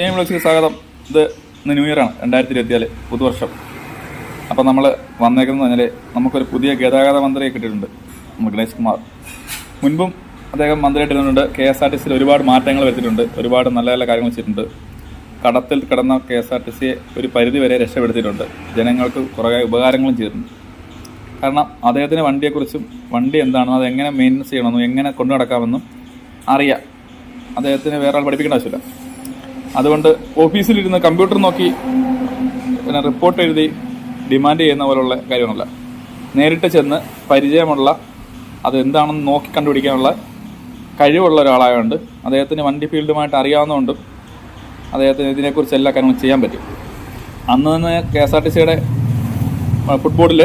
A വിളിച്ച് സ്വാഗതം. ഇത് ഇന്ന് ന്യൂ ഇയർ ആണ് രണ്ടായിരത്തി ഇരുപത്തിനാല് പുതുവർഷം. അപ്പോൾ നമ്മൾ വന്നേക്കുന്നത് പറഞ്ഞാൽ നമുക്കൊരു പുതിയ ഗതാഗത മന്ത്രിയെ കിട്ടിയിട്ടുണ്ട് നമ്മുടെ ഗണേഷ് കുമാർ. മുൻപും അദ്ദേഹം മന്ത്രിയായിട്ടിരുന്നുണ്ട് കെ എസ് ആർ ടി സിയിൽ ഒരുപാട് മാറ്റങ്ങൾ വരുത്തിയിട്ടുണ്ട് ഒരുപാട് നല്ല നല്ല കാര്യങ്ങൾ വെച്ചിട്ടുണ്ട്. കടത്തിൽ കിടന്ന കെ എസ് ആർ ടി സിയെ ഒരു പരിധി വരെ രക്ഷപ്പെടുത്തിയിട്ടുണ്ട്. ജനങ്ങൾക്ക് കുറേ ഉപകാരങ്ങളും ചെയ്തിട്ടുണ്ട്. കാരണം അദ്ദേഹത്തിന് വണ്ടിയെക്കുറിച്ചും വണ്ടി എന്താണെന്നും അത് എങ്ങനെ മെയിന്റനൻസ് ചെയ്യണമെന്നും എങ്ങനെ കൊണ്ടു നടക്കാമെന്നും അറിയാം. അദ്ദേഹത്തിന് വേറെ ആൾ പഠിപ്പിക്കേണ്ട ആവശ്യമില്ല. അതുകൊണ്ട് ഓഫീസിലിരുന്ന് കമ്പ്യൂട്ടർ നോക്കി പിന്നെ റിപ്പോർട്ട് എഴുതി ഡിമാൻഡ് ചെയ്യുന്ന പോലുള്ള കാര്യമൊന്നുമല്ല. നേരിട്ട് ചെന്ന് പരിചയമുള്ള അതെന്താണെന്ന് നോക്കി കണ്ടുപിടിക്കാനുള്ള കഴിവുള്ള ഒരാളായതുകൊണ്ട് അദ്ദേഹത്തിന് വണ്ടി ഫീൽഡുമായിട്ട് അറിയാവുന്നതുകൊണ്ടും അദ്ദേഹത്തിന് ഇതിനെക്കുറിച്ച് എല്ലാ കാര്യങ്ങളും ചെയ്യാൻ പറ്റും. അന്ന് തന്നെ കെ എസ് ആർ ടി സിയുടെ ഫുട്ബോളിൽ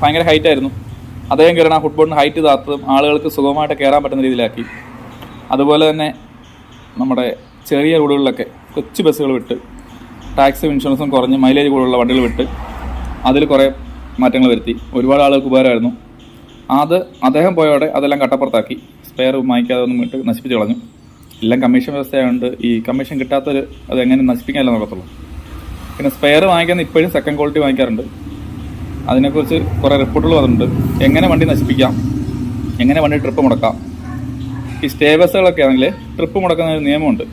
ഭയങ്കര ഹൈറ്റായിരുന്നു അദ്ദേഹം കയറണ ആ ഫുട്ബോളിന് ഹൈറ്റ് താത്തതും ആളുകൾക്ക് സുഖമായിട്ട് കയറാൻ പറ്റുന്ന രീതിയിലാക്കി. അതുപോലെ തന്നെ നമ്മുടെ ചെറിയ റോഡുകളിലൊക്കെ കൊച്ചു ബസ്സുകൾ വിട്ട് ടാക്സും ഇൻഷുറൻസും കുറഞ്ഞ് മൈലേജ് കൂടുതലുള്ള വണ്ടികൾ വിട്ട് അതിൽ കുറേ മാറ്റങ്ങൾ വരുത്തി. ഒരുപാട് ആളുകൾക്ക് ഉപകാരമായിരുന്നു അത് അദ്ദേഹം പോയോടെ അതെല്ലാം കട്ടപ്പുറത്താക്കി. സ്പെയർ വാങ്ങിക്കാതെ ഒന്നും വിട്ട് നശിപ്പിച്ച് കളഞ്ഞു. എല്ലാം കമ്മീഷൻ വ്യവസ്ഥയായതുകൊണ്ട് ഈ കമ്മീഷൻ കിട്ടാത്തൊരു അത് എങ്ങനെ നശിപ്പിക്കാനല്ല നടത്തുള്ളൂ പിന്നെ സ്പെയർ വാങ്ങിക്കാൻ ഇപ്പോഴും സെക്കൻഡ് ക്വാളിറ്റി വാങ്ങിക്കാറുണ്ട്. അതിനെക്കുറിച്ച് കുറേ റിപ്പോർട്ടുകൾ വന്നിട്ടുണ്ട്. എങ്ങനെ വണ്ടി നശിപ്പിക്കാം? എങ്ങനെ വണ്ടി ട്രിപ്പ് മുടക്കാം? ഈ സ്റ്റേ ബസ്സുകളൊക്കെ ആണെങ്കിൽ ട്രിപ്പ് മുടക്കുന്ന ഒരു നിയമമുണ്ട്.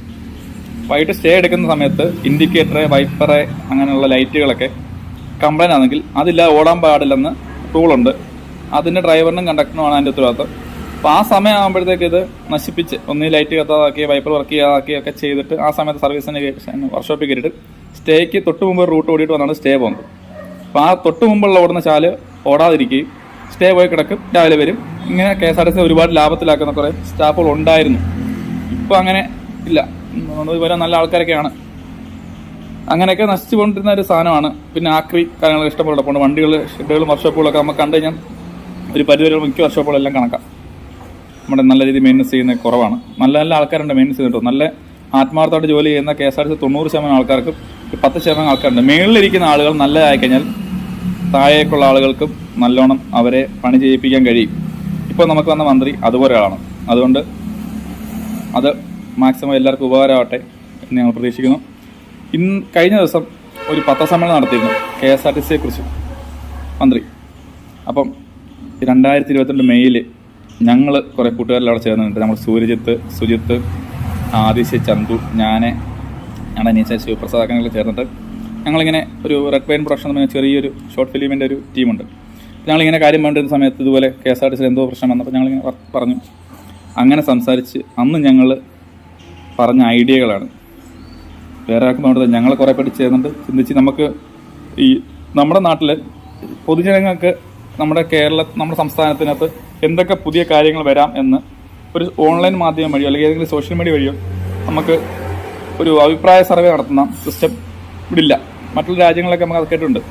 വൈകിട്ട് സ്റ്റേ എടുക്കുന്ന സമയത്ത് ഇൻഡിക്കേറ്റർ വൈപ്പറ് അങ്ങനെയുള്ള ലൈറ്റുകളൊക്കെ കംപ്ലൈന്റ് ആണെങ്കിൽ അതില്ലാതെ ഓടാൻ പാടില്ലെന്ന് റൂളുണ്ട് അതിന്റെ ഡ്രൈവറിനും കണ്ടക്ടറിനുമാണ് അതിന്റെ ഉത്തരവാദിത്വം അപ്പോൾ ആ സമയം ആകുമ്പോഴത്തേക്ക് ഇത് നശിപ്പിച്ച് ഒന്നീ ലൈറ്റ് കത്താതാക്കി വൈപ്പർ വർക്ക് ചെയ്യാതാക്കി ഒക്കെ ചെയ്തിട്ട് ആ സമയത്ത് സർവീസിന് വർക്ക്ഷോപ്പിൽ കയറിയിട്ട് സ്റ്റേക്ക് തൊട്ട് മുമ്പ് റൂട്ട് ഓടിയിട്ട് വന്നാണ് സ്റ്റേ പോകുന്നത്. അപ്പോൾ ആ തൊട്ട് മുമ്പുള്ള ഓടുന്ന ചാൽ ഓടാതിരിക്കുകയും സ്റ്റേ പോയി കിടക്കും രാവിലെ വരും. ഇങ്ങനെ K S R T C ഒരുപാട് ലാഭത്തിലാക്കുന്ന കുറേ സ്റ്റാഫുകൾ ഉണ്ടായിരുന്നു. ഇപ്പോൾ അങ്ങനെ ഇല്ല. ഇതുവരെ നല്ല ആൾക്കാരൊക്കെയാണ്. അങ്ങനെയൊക്കെ നശിച്ചു കൊണ്ടിരുന്ന ഒരു സാധനമാണ്. പിന്നെ ആക്രി കാര്യങ്ങൾ ഇഷ്ടംപോലെ അപ്പോൾ വണ്ടികൾ ഷെഡുകളും വർക്ക്ഷോപ്പുകളൊക്കെ നമുക്ക് കണ്ടു കഴിഞ്ഞാൽ ഒരു പരിധിവരെ മിക്ക വർക്ക്ഷോപ്പുകളെല്ലാം കണക്കാം. നമ്മുടെ നല്ല രീതിയിൽ മെയിന്റെസ് ചെയ്യുന്ന കുറവാണ്. നല്ല നല്ല ആൾക്കാരുണ്ട് മെയിൻസ് ചെയ്തിട്ടോ. നല്ല ആത്മാർത്ഥമായിട്ട് ജോലി ചെയ്യുന്ന കെ എസ് ആർ സി തൊണ്ണൂറ് ശതമാനം ആൾക്കാർക്ക് പത്ത് ശതമാനം ആൾക്കാരുണ്ട്. മേളിലിരിക്കുന്ന ആളുകൾ നല്ലതായി കഴിഞ്ഞാൽ താഴേക്കുള്ള ആളുകൾക്കും നല്ലോണം അവരെ പണി ചെയ്യിപ്പിക്കാൻ കഴിയും. ഇപ്പോൾ നമുക്ക് വന്ന മന്ത്രി അതുപോലെ ആളാണ് അതുകൊണ്ട് അത് മാക്സിമം എല്ലാവർക്കും ഉപകാരമാവട്ടെ എന്ന് ഞങ്ങൾ പ്രതീക്ഷിക്കുന്നു. ഇന്ന് കഴിഞ്ഞ ദിവസം ഒരു പത്രസമ്മേളനം നടത്തിയിരുന്നു. കെ എസ് ആർ ടി സിയെ കുറിച്ച്. മന്ത്രി. അപ്പം രണ്ടായിരത്തി ഇരുപത്തിരണ്ട് മെയ്യിൽ ഞങ്ങൾ കുറേ കൂട്ടുകാരിലവിടെ ചേർന്നിട്ടുണ്ട്. നമ്മൾ സൂര്യജിത്ത് സുജിത്ത് ആദിശ്യ ചന്തു ഞാൻ ഞങ്ങളുടെ അനീച്ച ശിവപ്രസാദ് അങ്ങനെ ചേർന്നിട്ട് ഞങ്ങളിങ്ങനെ ഒരു റെഡ് പെയിൻ പ്രൊഡക്ഷൻ എന്ന് പറഞ്ഞ ചെറിയൊരു ഷോർട്ട് ഫിലിമിന്റെ ഒരു ടീമുണ്ട് ഞങ്ങളിങ്ങനെ കാര്യം വേണ്ടിരുന്ന സമയത്ത് ഇതുപോലെ കെ എസ് ആർ ടി സിയിൽ എന്തോ പ്രശ്നം വന്നപ്പോൾ ഞങ്ങളിങ്ങനെ പറഞ്ഞു. അങ്ങനെ സംസാരിച്ച് അന്ന് ഞങ്ങൾ പറഞ്ഞ ഐഡിയകളാണ്. വേറെ ആർക്കും അവിടെ ഞങ്ങൾ കുറേ പേര് ചേർന്നിട്ട് ചിന്തിച്ച് നമുക്ക് ഈ നമ്മുടെ നാട്ടിൽ പൊതുജനങ്ങൾക്ക് നമ്മുടെ കേരള നമ്മുടെ സംസ്ഥാനത്തിനകത്ത് എന്തൊക്കെ പുതിയ കാര്യങ്ങൾ വരാം എന്ന് ഒരു ഓൺലൈൻ മാധ്യമം വഴിയോ അല്ലെങ്കിൽ ഏതെങ്കിലും സോഷ്യൽ മീഡിയ വഴിയോ നമുക്ക് ഒരു അഭിപ്രായ സർവേ നടത്തുന്ന സിസ്റ്റം ഇവിടില്ല. മറ്റുള്ള രാജ്യങ്ങളൊക്കെ നമുക്ക് അത് കേട്ടിട്ടുണ്ട്.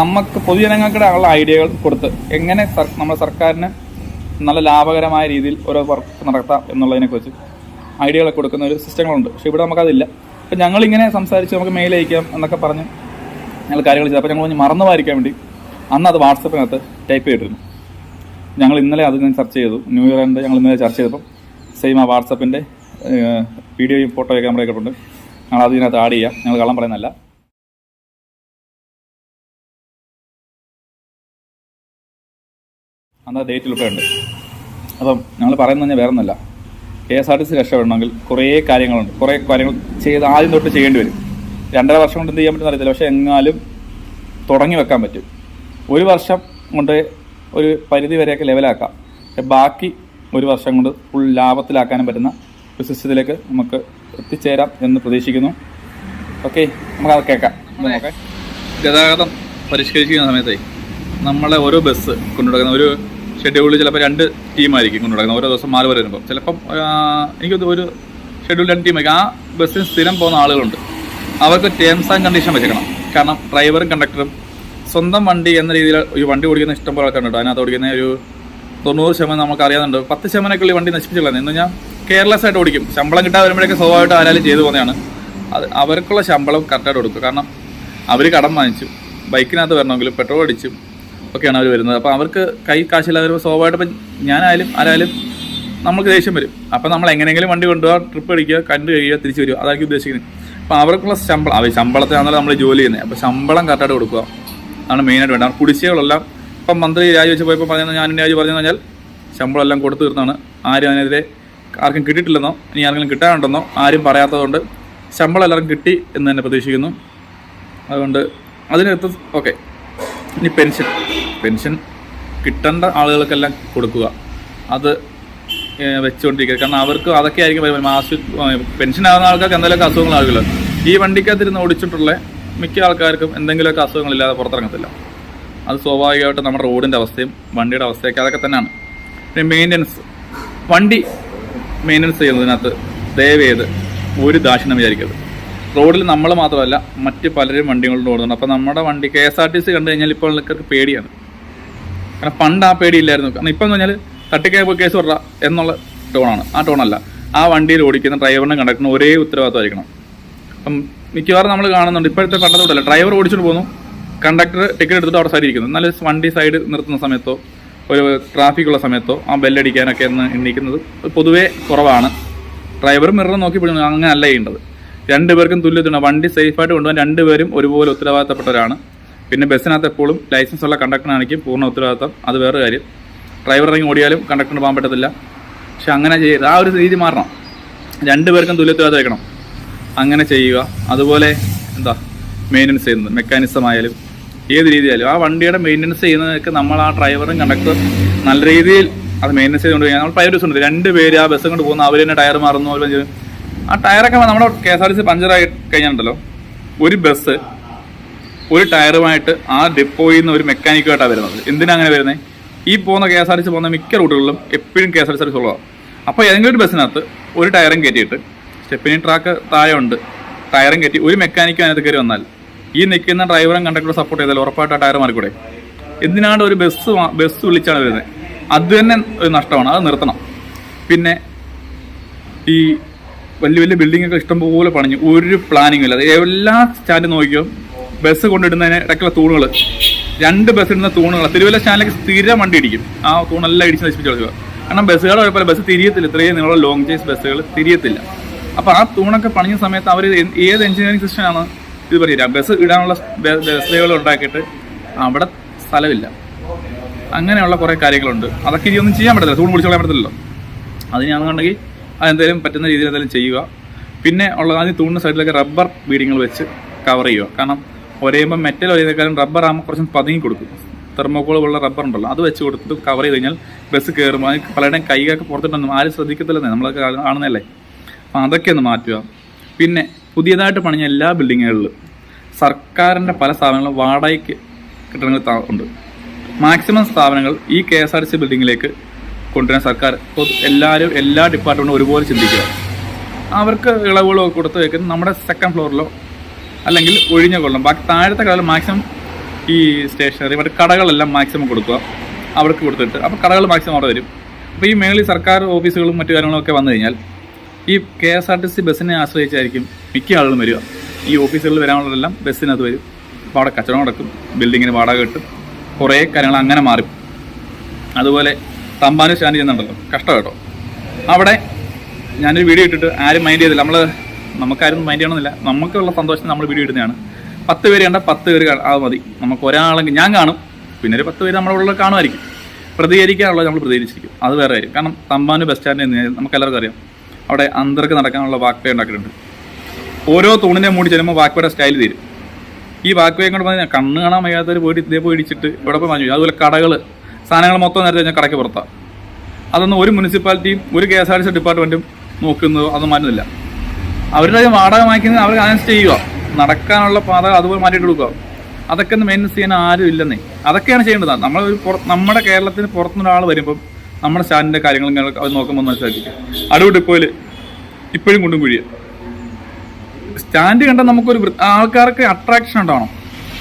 നമുക്ക് പൊതുജനങ്ങൾക്കിടെ ഉള്ള ഐഡിയകൾ കൊടുത്ത് എങ്ങനെ നമ്മുടെ സർക്കാരിന് നല്ല ലാഭകരമായ രീതിയിൽ ഓരോ വർക്ക് നടത്താം എന്നുള്ളതിനെക്കുറിച്ച് ഐഡിയകളൊക്കെ കൊടുക്കുന്ന ഒരു സിസ്റ്റങ്ങളുണ്ട്. പക്ഷേ ഇവിടെ നമുക്കതില്ല. അപ്പം ഞങ്ങളിങ്ങനെ സംസാരിച്ച് നമുക്ക് മെയിൽ അയക്കാം എന്നൊക്കെ പറഞ്ഞ് ഞങ്ങൾ കാര്യങ്ങൾ ചെയ്തു. അപ്പോൾ ഞങ്ങൾ ഒന്ന് മറന്നു വായിക്കാൻ വേണ്ടി അന്ന് അത് വാട്സപ്പിനകത്ത് ടൈപ്പ് ചെയ്തിരുന്നു. ഞങ്ങൾ ഇന്നലെ അത് ഞാൻ ചർച്ച ചെയ്തു. ന്യൂ ഇയർ എന്റെ ഞങ്ങൾ ഇന്നലെ ചർച്ച ചെയ്തപ്പം സെയിം ആ വാട്സപ്പിന്റെ വീഡിയോയും ഫോട്ടോയും നമ്മുടെ ഉണ്ട് ഞങ്ങൾ അതിനകത്ത് ആഡ് ചെയ്യാം. ഞങ്ങൾ കള്ളം പറയുന്നതല്ല. അന്ന് ആ ഡേറ്റിലൊക്കെ ഉണ്ട് അപ്പം ഞങ്ങൾ പറയുന്നത് വേറെ ഒന്നല്ല K S R T C രക്ഷപ്പെടണമെങ്കിൽ കുറേ കാര്യങ്ങളുണ്ട്. കുറേ കാര്യങ്ങൾ ചെയ്ത് ആദ്യം തൊട്ട് ചെയ്യേണ്ടി വരും. രണ്ടര വർഷം കൊണ്ട് എന്ത് ചെയ്യാൻ പറ്റുന്ന അറിയത്തില്ല. പക്ഷേ എങ്ങാലും തുടങ്ങി വെക്കാൻ പറ്റും. ഒരു വർഷം കൊണ്ട് ഒരു പരിധി വരെയൊക്കെ ലെവലാക്കാം. പക്ഷെ ബാക്കി ഒരു വർഷം കൊണ്ട് ഫുൾ ലാഭത്തിലാക്കാനും പറ്റുന്ന ഒരു സിസ്റ്റത്തിലേക്ക് നമുക്ക് എത്തിച്ചേരാം എന്ന് പ്രതീക്ഷിക്കുന്നു. ഓക്കെ നമുക്കത് കേൾക്കാം. ഗതാഗതം പരിഷ്കരിക്കുന്ന സമയത്തേ നമ്മളെ ഓരോ ബസ് കൊണ്ടുനടക്കുന്ന ഒരു ഷെഡ്യൂളിൽ ചിലപ്പോൾ രണ്ട് ടീമായിരിക്കും കൊണ്ടുനടക്കുന്നത് ഓരോ ദിവസം മാറി വരുമ്പോൾ. ചിലപ്പം എനിക്ക് ഒരു ഷെഡ്യൂൾ രണ്ട് ടീമായിരിക്കും. ആ ബസ്സിന് സ്ഥിരം പോകുന്ന ആളുകളുണ്ട്. അവർക്ക് ടേംസ് ആൻഡ് കണ്ടീഷൻ വെച്ചേക്കണം കാരണം ഡ്രൈവറും കണ്ടക്ടറും സ്വന്തം വണ്ടി എന്ന രീതിയിൽ ഈ വണ്ടി ഓടിക്കുന്ന ഇഷ്ടംപോലെ ആൾക്കാരുണ്ട് അതിനകത്ത് ഓടിക്കുന്ന ഒരു തൊണ്ണൂറ് ശതമാനം നമുക്ക് അറിയാവുന്നുണ്ട് പത്ത് ശതമാനമൊക്കെ വണ്ടി നശിപ്പിച്ചുള്ളത് എന്ന് ഞാൻ കെയർലെസ് ആയിട്ട് ഓടിക്കും. ശമ്പളം കിട്ടാൻ വരുമ്പോഴേക്ക് സ്വാഭാവികമായിട്ട് ആരാലും ചെയ്തു പോകുന്നതാണ്. അത് അവർക്കുള്ള ശമ്പളം കറക്റ്റായിട്ട് കൊടുക്കും. കാരണം അവർ കടം വാങ്ങിച്ചു. ബൈക്കിനകത്ത് വരണമെങ്കിലും പെട്രോൾ അടിച്ചും. ഒക്കെയാണ് അവർ വരുന്നത്. അപ്പോൾ അവർക്ക് കൈ കാശില്ലാതെ വരുമ്പോൾ സ്വാഭാവികമായിട്ട് ഇപ്പം ഞാനായാലും ആരായാലും നമുക്ക് ദേഷ്യം വരും. അപ്പം നമ്മൾ എങ്ങനെയെങ്കിലും വണ്ടി കൊണ്ടുപോകാം ട്രിപ്പ് അടിക്കുക കണ്ടു കഴിയുക തിരിച്ചു വരിക. അതായിരിക്കും ഉദ്ദേശിക്കുന്നത്. അപ്പോൾ അവർക്കുള്ള ശമ്പളം അവർ ശമ്പളത്തിനാണല്ലോ നമ്മൾ ജോലി ചെയ്യുന്നത്. അപ്പോൾ ശമ്പളം കറക്റ്റായിട്ട് കൊടുക്കുക. അതാണ് മെയിനായിട്ട് വേണ്ടത്. കുടിശ്ശികളെല്ലാം ഇപ്പം മന്ത്രി രാജിവെച്ച് പോയപ്പോൾ പറഞ്ഞാൽ ഞാൻ രാജി പറഞ്ഞു കഴിഞ്ഞാൽ ശമ്പളം എല്ലാം കൊടുത്തു തീർന്നാണ്. ആരും അതിനെതിരെ ആർക്കും കിട്ടിയിട്ടില്ലെന്നോ ഇനി ആർക്കെങ്കിലും കിട്ടാനുണ്ടെന്നോ ആരും പറയാത്തതുകൊണ്ട് ശമ്പളം എല്ലാവർക്കും കിട്ടി എന്ന് തന്നെ പ്രതീക്ഷിക്കുന്നു. അതുകൊണ്ട് അതിനകത്ത് ഓക്കെ ഇനി പെൻഷൻ. പെൻഷൻ കിട്ടേണ്ട ആളുകൾക്കെല്ലാം കൊടുക്കുക. അത് വെച്ചുകൊണ്ടിരിക്കുക കാരണം അവർക്ക് അതൊക്കെ ആയിരിക്കും. മാസ പെൻഷൻ ആകുന്ന ആൾക്കാർക്ക് എന്തെങ്കിലുമൊക്കെ അസുഖങ്ങളാകുമല്ലോ. ഈ വണ്ടിക്കകത്തിരുന്ന് ഓടിച്ചിട്ടുള്ള മിക്ക ആൾക്കാർക്കും എന്തെങ്കിലുമൊക്കെ അസുഖങ്ങളില്ലാതെ പുറത്തിറങ്ങത്തില്ല. അത് സ്വാഭാവികമായിട്ട് നമ്മുടെ റോഡിന്റെ അവസ്ഥയും വണ്ടിയുടെ അവസ്ഥയൊക്കെ അതൊക്കെ തന്നെയാണ്. പിന്നെ മെയിന്റനൻസ് വണ്ടി മെയിന്റനൻസ് ചെയ്യുന്നതിനകത്ത് ദയവ് ചെയ്ത് ഒരു ദാക്ഷിണ്യം വിചാരിക്കരുത്. റോഡിൽ നമ്മൾ മാത്രമല്ല മറ്റ് പലരും വണ്ടികളിലും ഓടുന്നുണ്ട്. അപ്പോൾ നമ്മുടെ വണ്ടി K S R T C കണ്ടു കഴിഞ്ഞാൽ ഇപ്പോൾ ആൾക്കാർക്ക് പേടിയാണ്. കാരണം പണ്ട് ആ പേടിയില്ലായിരുന്നു കാരണം ഇപ്പം എന്ന് പറഞ്ഞാൽ തട്ടിക്കയപ്പ് കേസ് വിടറ എന്നുള്ള ടോണാണ്. ആ ടോണല്ല. ആ വണ്ടിയിൽ ഓടിക്കുന്ന ഡ്രൈവറിനെ കണ്ടക്ടറിന് ഒരേ ഉത്തരവാദിത്തമായിരിക്കണം. അപ്പം മിക്കവാറും നമ്മൾ കാണുന്നുണ്ട്. ഇപ്പോഴത്തെ പണ്ടത്തോട്ടല്ല ഡ്രൈവർ ഓടിച്ചിട്ട് പോകുന്നു കണ്ടക്ടർ ടിക്കറ്റ് എടുത്തിട്ട് അവിടെ സൈഡ് ഇരിക്കുന്നു. എന്നാലും വണ്ടി സൈഡ് നിർത്തുന്ന സമയത്തോ ഒരു ട്രാഫിക്കുള്ള സമയത്തോ ആ ബെല്ലടിക്കാനൊക്കെ എന്ന് എണ്ണിക്കുന്നത് പൊതുവേ കുറവാണ്. ഡ്രൈവർ മിറർ നോക്കി അങ്ങനെ അല്ല ചെയ്യേണ്ടത്. രണ്ടുപേർക്കും തുല്യത്തിലാണ് വണ്ടി സേഫായിട്ട് കൊണ്ടുപോകാൻ രണ്ടുപേരും ഒരുപോലെ ഉത്തരവാദിത്തപ്പെട്ടവരാണ്. പിന്നെ ബസ്സിനകത്ത് എപ്പോഴും ലൈസൻസ് ഉള്ള കണ്ടക്ടറാണെങ്കിൽ പൂർണ ഉത്തരവാദിത്തം. അത് വേറെ കാര്യം. ഡ്രൈവർ ഇറങ്ങി ഓടിയാലും കണ്ടക്ടർ പോകാൻ പറ്റത്തില്ല. പക്ഷെ അങ്ങനെ ചെയ്ത് ആ ഒരു രീതി മാറണം. രണ്ടുപേർക്കും തുല്യ വയ്ക്കണം അങ്ങനെ ചെയ്യുക. അതുപോലെ എന്താ? മെയിന്റനൻസ് ചെയ്യുന്നത്. മെക്കാനിസം ആയാലും ഏത് രീതിയായാലും. ആ വണ്ടിയുടെ മെയിന്റനൻസ് ചെയ്യുന്നതൊക്കെ നമ്മൾ ആ ഡ്രൈവറും കണ്ടക്ടറും നല്ല രീതിയിൽ അത് മെയിന്റനൻസ് ചെയ്തുകൊണ്ട് കഴിഞ്ഞാൽ നമ്മൾ പ്രൈവറ്റ് ബസ് ഉണ്ട്. രണ്ട് പേര് ആ ബസ് കൊണ്ട് പോകുന്ന അവർ തന്നെ ടയർ മാറുന്നു. ചെയ്യും. ആ ടയറൊക്കെ നമ്മുടെ K S R T C പഞ്ചറായി കഴിഞ്ഞിട്ടുണ്ടല്ലോ ഒരു ബസ് ഒരു ടയറുമായിട്ട് ആ ഡിപ്പോയിൽ നിന്ന് ഒരു മെക്കാനിക്കുമായിട്ടാണ് വരുന്നത്. എന്തിനാണ് അങ്ങനെ വരുന്നത് ഈ പോകുന്ന K S R T C പോകുന്ന മിക്ക റൂട്ടുകളിലും എപ്പോഴും K S R T C ഉള്ളതാണ് അപ്പോൾ ഏതെങ്കിലും ഒരു ബസ്സിനകത്ത് ഒരു ടയറും കയറ്റിയിട്ട് സ്റ്റെപ്പിനി ട്രാക്ക് താഴെ ഉണ്ട് ടയറും കയറ്റി ഒരു മെക്കാനിക്കും അതിനകത്ത് കയറി വന്നാൽ ഈ നിൽക്കുന്ന ഡ്രൈവറും കണ്ടക്ടറും സപ്പോർട്ട് ചെയ്താൽ ഉറപ്പായിട്ട് ആ ടയർ മാറിക്കൂടെ. എന്തിനാണ് ഒരു ബസ് ബസ് വിളിച്ചാണ് വരുന്നത്? അത് തന്നെ ഒരു നഷ്ടമാണ്. അത് നിർത്തണം. പിന്നെ ഈ വലിയ വലിയ ബിൽഡിംഗ് ഒക്കെ ഇഷ്ടംപോലെ പണിഞ്ഞു. ഒരു പ്ലാനിങ് ഇല്ല. എല്ലാ സ്റ്റാൻഡും നോക്കിയോ? ബസ് കൊണ്ടിടുന്നതിന് ഇടയ്ക്കുള്ള തൂണുകൾ രണ്ട് ബസ് ഇടുന്ന തൂണുകൾ തിരുവല്ല സ്റ്റാൻഡിലേക്ക് സ്ഥിരം വണ്ടി ഇടിക്കും. ആ തൂണെല്ലാം ഇടിച്ച് നശിപ്പിച്ച് കളയുക. കാരണം ബസ്സുകൾ കുഴപ്പമില്ല ബസ് തിരിയത്തില്ല. ഇത്രയും നിങ്ങളുടെ ലോങ് ചേസ് ബസ്സുകൾ തിരിയത്തില്ല. അപ്പോൾ ആ തൂണൊക്കെ പണിഞ്ഞ സമയത്ത് അവർ ഏത് എഞ്ചിനീയറിംഗ് സിസ്റ്റമാണ് ഇത് പറയുക ബസ് ഇടാനുള്ള ബസ്സുകൾ ഉണ്ടാക്കിയിട്ട് അവിടെ സ്ഥലമില്ല. അങ്ങനെയുള്ള കുറേ കാര്യങ്ങളുണ്ട്. അതൊക്കെ ഇനിയൊന്നും ചെയ്യാൻ പറ്റത്തില്ല. തൂൺ പിടിച്ചോളാൻ പറ്റത്തില്ലല്ലോ. അതിനാണെന്നുണ്ടെങ്കിൽ അതെന്തെങ്കിലും പറ്റുന്ന രീതിയിൽ എന്തെങ്കിലും ചെയ്യുക. പിന്നെ ഉള്ള ആദ്യം തൂണിന്റെ സൈഡിലൊക്കെ റബ്ബർ ബീഡിങ്ങൾ വെച്ച് കവർ ചെയ്യുക. കാരണം ഒരേയുമ്പോൾ മെറ്റൽ ഒരേക്കാളും റബ്ബർ ആകുമ്പോൾ കുറച്ച് പതുങ്ങി കൊടുക്കും. തെർമോക്കോൾ ഉള്ള റബ്ബർ ഉണ്ടല്ലോ അത് വെച്ച് കൊടുത്തിട്ട് കവർ ചെയ്ത് കഴിഞ്ഞാൽ ബസ് കയറുമ്പോൾ അതിന് പലരുടെയും കൈയൊക്കെ പുറത്തിട്ടൊന്നും ആരും ശ്രദ്ധിക്കത്തില്ലെന്നേ നമ്മളൊക്കെ കാണ- കാണുന്നതല്ലേ? അപ്പം അതൊക്കെ ഒന്ന് മാറ്റുക. പിന്നെ പുതിയതായിട്ട് പണിഞ്ഞ എല്ലാ ബിൽഡിങ്ങുകളിലും സർക്കാരിന്റെ പല സ്ഥാപനങ്ങളും വാടകയ്ക്ക് കെട്ടിടങ്ങൾ ഉണ്ട്. മാക്സിമം സ്ഥാപനങ്ങൾ ഈ K S R T C ബിൽഡിങ്ങിലേക്ക് കൊണ്ടുവരാൻ സർക്കാർ ഇപ്പോൾ എല്ലാവരും എല്ലാ ഡിപ്പാർട്ട്മെന്റും ഒരുപോലെ ചിന്തിക്കുക. അവർക്ക് ഇളവുകളൊക്കെ കൊടുത്ത് വെക്കുന്നത് നമ്മുടെ സെക്കൻഡ് ഫ്ലോറിലോ അല്ലെങ്കിൽ ഒഴിഞ്ഞ കൊള്ളം ബാക്കി താഴത്തെ കടകൾ മാക്സിമം ഈ സ്റ്റേഷനറി മറ്റു കടകളെല്ലാം മാക്സിമം കൊടുക്കുക. അവർക്ക് കൊടുത്തിട്ട്. അപ്പോൾ കടകൾ മാക്സിമം അവിടെ വരും. അപ്പോൾ ഈ മേളിൽ സർക്കാർ ഓഫീസുകളും മറ്റു കാര്യങ്ങളൊക്കെ വന്നു കഴിഞ്ഞാൽ ഈ K S R T C ബസ്സിനെ ആശ്രയിച്ചായിരിക്കും മിക്ക ആളുകളും വരിക. ഈ ഓഫീസുകളിൽ വരാനുള്ളതെല്ലാം ബസ്സിനകത്ത് വരും. അപ്പോൾ അവിടെ കച്ചവടം നടക്കും. ബിൽഡിങ്ങിന് വാടക കിട്ടും. കുറേ കാര്യങ്ങൾ അങ്ങനെ മാറും. അതുപോലെ തമ്പാനൂർ സ്റ്റാൻഡ് ചെയ്യുന്നുണ്ടല്ലോ കഷ്ടം കേട്ടോ. അവിടെ ഞാനൊരു വീഡിയോ ഇട്ടിട്ട് ആരും മൈൻഡ് ചെയ്തില്ല. നമ്മൾ നമുക്കാരും മൈൻഡ് ചെയ്യണമെന്നില്ല. നമുക്കുള്ള സന്തോഷം നമ്മൾ വീഡിയോ ഇടുന്നതാണ്. പത്ത് പേര് കണ്ട പത്ത് പേര് അത് മതി. നമുക്ക് ഒരാളെങ്കിൽ ഞാൻ കാണും. പിന്നെ ഒരു പത്ത് പേര് നമ്മുടെ ഉള്ളിൽ കാണുമായിരിക്കും. പ്രതികരിക്കാനുള്ളത് നമ്മൾ പ്രതികരിച്ചിരിക്കും. അത് വേറെ കാര്യം. കാരണം തമ്പാനൂർ ബസ് സ്റ്റാൻഡ് എന്ന് നമുക്ക് എല്ലാവർക്കും അറിയാം. അവിടെ അന്തർക്ക് നടക്കാനുള്ള വാക്ക് ഉണ്ടാക്കിയിട്ടുണ്ട്. ഓരോ തൂണിനെ മൂടി ചെല്ലുമ്പോൾ വാക്വയുടെ സ്റ്റൈൽ തീരും. ഈ വാക്ക് കൊണ്ട് പറഞ്ഞാൽ കണ്ണ് കാണാൻ വയ്യാത്തവർ പോയിട്ട് ഇതേ പോയി ഇടിച്ചിട്ട് ഇവിടെ പോയി വാങ്ങി അതുപോലെ കടകൾ സാധനങ്ങൾ മൊത്തം നേരത്തെ കഴിഞ്ഞാൽ കടയ്ക്ക് പുറത്താണ് അതൊന്നും ഒരു മുനിസിപ്പാലിറ്റിയും ഒരു K S R T C ഡിപ്പാർട്ട്മെന്റും നോക്കുന്നതോ അത് മാറ്റുന്നില്ല. അവരുടെ വാടക വാങ്ങിക്കുന്നത് അവർ അനൗൺസ് ചെയ്യുക. നടക്കാനുള്ള പാത അതുപോലെ മാറ്റിയിട്ട് കൊടുക്കുക. അതൊക്കെ ഒന്ന് മെയിന്റെയിൻസ് ചെയ്യാൻ ആരും ഇല്ലെന്നേ. അതൊക്കെയാണ് ചെയ്യേണ്ടത്. നമ്മൾ ഒരു നമ്മുടെ കേരളത്തിന് പുറത്തുനിന്ന് ഒരാൾ വരുമ്പം നമ്മുടെ സ്റ്റാൻഡിന്റെ കാര്യങ്ങളും അവർ നോക്കുമ്പോൾ മനസ്സിലാക്കിക്കും. അടവ് ഡിപ്പോയിൽ ഇപ്പോഴും കൊണ്ടും കുഴിയ. സ്റ്റാൻഡ് കണ്ടാൽ നമുക്കൊരു ആൾക്കാർക്ക് അട്രാക്ഷൻ ഉണ്ടാവണം.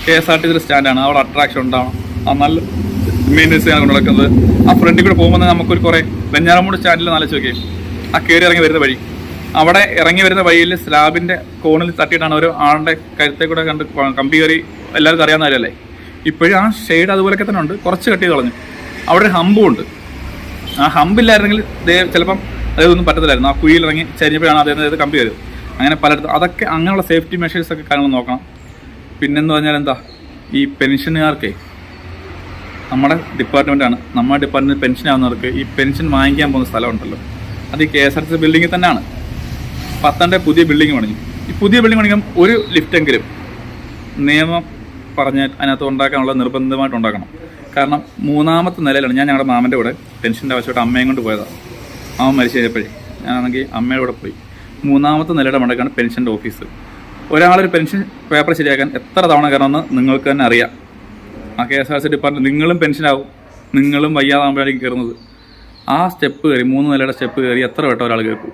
K S R T C സ്റ്റാൻഡാണ്. അവിടെ അട്രാക്ഷൻ ഉണ്ടാവണം. നല്ല മെയിന്റെനൻസ് ആണ് നടക്കുന്നത്. ആ ഫ്രണ്ടിൽ കൂടെ പോകുമ്പോൾ നമുക്കൊരു കുറേ വെഞ്ഞാറമൂട് സ്റ്റാൻഡിൽ നാലു നോക്കിയേ. ആ കയറി ഇറങ്ങി വരുന്ന വഴി. അവിടെ ഇറങ്ങി വരുന്ന വഴിയിൽ സ്ലാബിന്റെ കോണിൽ തട്ടിയിട്ടാണ് ഒരു ആളുടെ കരുത്തെ കൂടെ കണ്ട് കമ്പി കയറി എല്ലാവർക്കും അറിയാവുന്ന കാര്യമല്ലേ? ഇപ്പോഴും ആ ഷെയ്ഡ് അതുപോലൊക്കെ തന്നെ ഉണ്ട്. കുറച്ച് കട്ടി കളഞ്ഞു. അവിടെ ഒരു ഹമ്പും ഉണ്ട്. ആ ഹമ്പില്ലായിരുന്നെങ്കിൽ ചിലപ്പം അതൊന്നും പറ്റത്തില്ലായിരുന്നു. ആ കുഴിയിൽ ഇറങ്ങി ചരിഞ്ഞപ്പോഴാണ് അദ്ദേഹം കമ്പി കയറിയത്. അങ്ങനെ പലയിടത്തും അതൊക്കെ അങ്ങനെയുള്ള സേഫ്റ്റി മെഷേഴ്സൊക്കെ കാര്യങ്ങൾ നോക്കണം. പിന്നെന്ന് പറഞ്ഞാൽ എന്താ? ഈ പെൻഷനുകാർക്കേ നമ്മുടെ ഡിപ്പാർട്ട്മെന്റാണ് നമ്മുടെ ഡിപ്പാർട്ട്മെന്റ് പെൻഷൻ ആവുന്നവർക്ക് ഈ പെൻഷൻ വാങ്ങിക്കാൻ പോകുന്ന സ്ഥലമുണ്ടല്ലോ. അത് ഈ കെ എസ് ആർ സി ബിൽഡിങ്ങിൽ തന്നെയാണ്. പത്തന്റെ പുതിയ ബിൽഡിംഗ് പണിഞ്ഞു. ഈ പുതിയ ബിൽഡിംഗ് പണിയുമ്പം ഒരു ലിഫ്റ്റെങ്കിലും നിയമം പറഞ്ഞ് അതിനകത്ത് ഉണ്ടാക്കാനുള്ള നിർബന്ധമായിട്ട് ഉണ്ടാക്കണം. കാരണം മൂന്നാമത്തെ നിലയിലാണ് ഞാൻ ഞങ്ങളുടെ മാമന്റെ കൂടെ പെൻഷന്റെ ആവശ്യമായിട്ട് അമ്മയും കൊണ്ട് പോയതാണ് അമ്മ മരിച്ചു കഴിഞ്ഞപ്പോഴേ. ഞാനാണെങ്കിൽ അമ്മയുടെ കൂടെ പോയി. മൂന്നാമത്തെ നിലയുടെ മണ്ടക്കാണ് പെൻഷന്റെ ഓഫീസ് ഒരാളൊരു പെൻഷൻ പേപ്പർ ശരിയാക്കാൻ എത്ര തവണ കയറണമെന്ന് നിങ്ങൾക്ക് തന്നെ അറിയാം. ആ K S R C department നിങ്ങളും പെൻഷനാവും. നിങ്ങളും വയ്യാതാകുമ്പോഴായിരിക്കും കയറുന്നത്. ആ സ്റ്റെപ്പ് കയറി മൂന്ന് നിലയുടെ സ്റ്റെപ്പ് കയറി എത്ര വട്ടം ഒരാൾ കേൾക്കും.